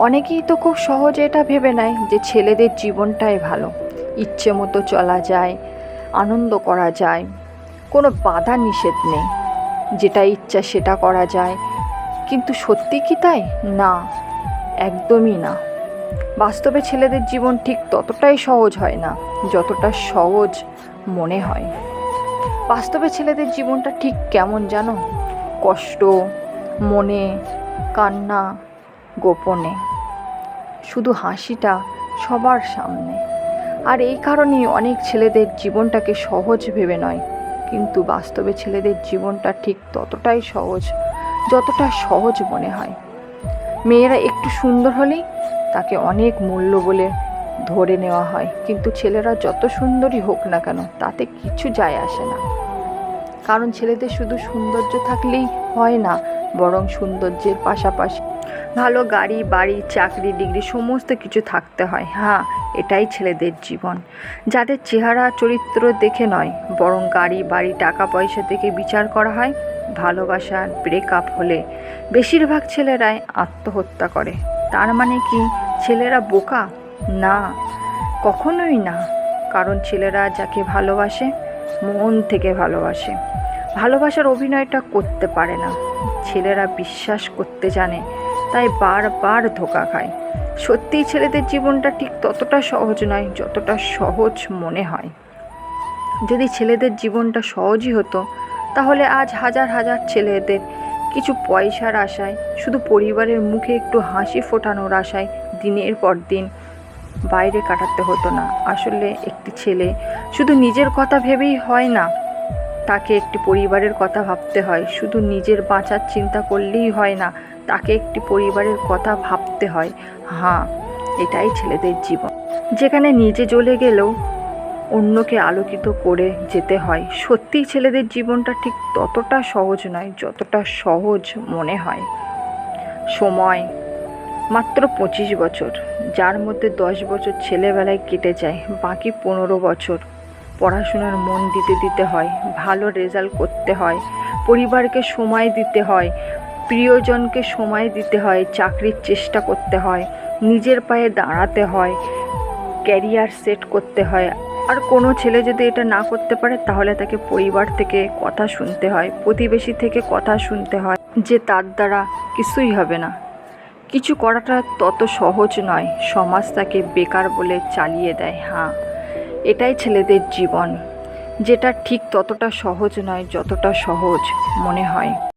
অনেকেই তো খুব সহজে এটা ভেবে নেয় যে ছেলেদের জীবনটাই ভালো। ইচ্ছে মতো চলা যায়, আনন্দ করা যায়, কোনো বাধা নিষেধ নেই, যেটা ইচ্ছা সেটা করা যায়। কিন্তু সত্যি কি তাই? না, একদমই না। বাস্তবে ছেলেদের জীবন ঠিক ততটাই সহজ হয় না, যতটা সহজ মনে হয়। বাস্তবে ছেলেদের জীবনটা ঠিক কেমন জানো? কষ্ট, মনে, কান্না, গোপনে। শুধু হাসিটা সবার সামনে। আর এই কারণেই অনেক ছেলেদের জীবনটাকে সহজ ভেবে নয়। কিন্তু বাস্তবে ছেলেদের জীবনটা ঠিক ততটাই সহজ, যতটা সহজ মনে হয়। মেয়েরা একটু সুন্দর হলেই তাকে অনেক মূল্য বলে ধরে নেওয়া হয়। কিন্তু ছেলেরা যত সুন্দরই হোক না কেন, তাতে কিছু যায় আসে না। কারণ ছেলেদের শুধু সৌন্দর্য থাকলেই হয় না বরং সৌন্দর্যের পাশাপাশি ভালো গাড়ি, বাড়ি, চাকরি, ডিগ্রি সমস্ত কিছু থাকতে হয়। হ্যাঁ এটাই ছেলেদের জীবন। যাদের চেহারা, চরিত্র দেখে নয়, বরং গাড়ি, বাড়ি টাকা পয়সা দেখে বিচার করা হয় ভালোবাসার ব্রেকআপ হলে। বেশিরভাগ ছেলেরাই আত্মহত্যা করে। তার মানে কি, ছেলেরা বোকা? না, কখনোই না। কারণ ছেলেরা যাকে ভালোবাসে, মন থেকে ভালোবাসে। ভালোবাসার অভিনয়টা করতে পারে না। ছেলেরা বিশ্বাস করতে জানে, তাই বারবার ধোকা খায়। সত্যিই ছেলেদের জীবনটা ঠিক ততটা সহজ নয় যতটা সহজ মনে হয়। যদি ছেলেদের জীবনটা সহজই হতো, তাহলে আজ হাজার হাজার ছেলেদের কিছু পয়সার আশায়, শুধু পরিবারের মুখে একটু হাসি ফোটানোর আশায় দিনের পর দিন বাইরে কাটাতে হতো না। আসলে একটি ছেলে শুধু নিজের কথা ভেবেই হয় না। তাকে একটি পরিবারের কথা ভাবতে হয়। শুধু নিজের বাঁচার চিন্তা করলেই হয় না, তাকে একটি পরিবারের কথা ভাবতে হয়। হ্যাঁ এটাই ছেলেদের জীবন। যেখানে নিজে জ্বলে গেলেও অন্যকে আলোকিত করে যেতে হয়। সত্যিই ছেলেদের জীবনটা ঠিক ততটা সহজ নয়, যতটা সহজ মনে হয়। সময়, মাত্র পঁচিশ বছর, যার মধ্যে দশ বছর ছেলেবেলায় কেটে যায়, বাকি পনেরো বছর পড়াশোনার মন দিতে দিতে হয়, ভালো রেজাল্ট করতে হয়, পরিবারকে সময় দিতে হয়, প্রিয়জনকে সময় দিতে হয়, চাকরির চেষ্টা করতে হয়, নিজের পায়ে দাঁড়াতে হয়, ক্যারিয়ার সেট করতে হয়। আর কোনো ছেলে যদি এটা না করতে পারে, তাহলে তাকে পরিবার থেকে কথা শুনতে হয়, প্রতিবেশী থেকে কথা শুনতে হয়, যে তার দ্বারা কিছুই হবে না। কিছু করাটা তত সহজ নয়, সমাজ তাকে বেকার বলে চালিয়ে দেয় হ্যাঁ। এটাই ছেলেদের জীবন যেটা ঠিক ততটা সহজ নয় যতটা সহজ মনে হয়।